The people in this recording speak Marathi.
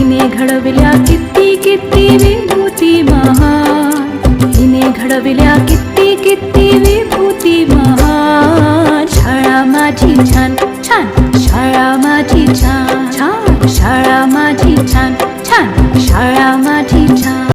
हिने घडविल्या किती किती विभूती महान। हिने घडविल्या किती किती विभूती महान। शाळा माझी छान छान शाळा माझी छान छान शाळा माझी छान छान शाळा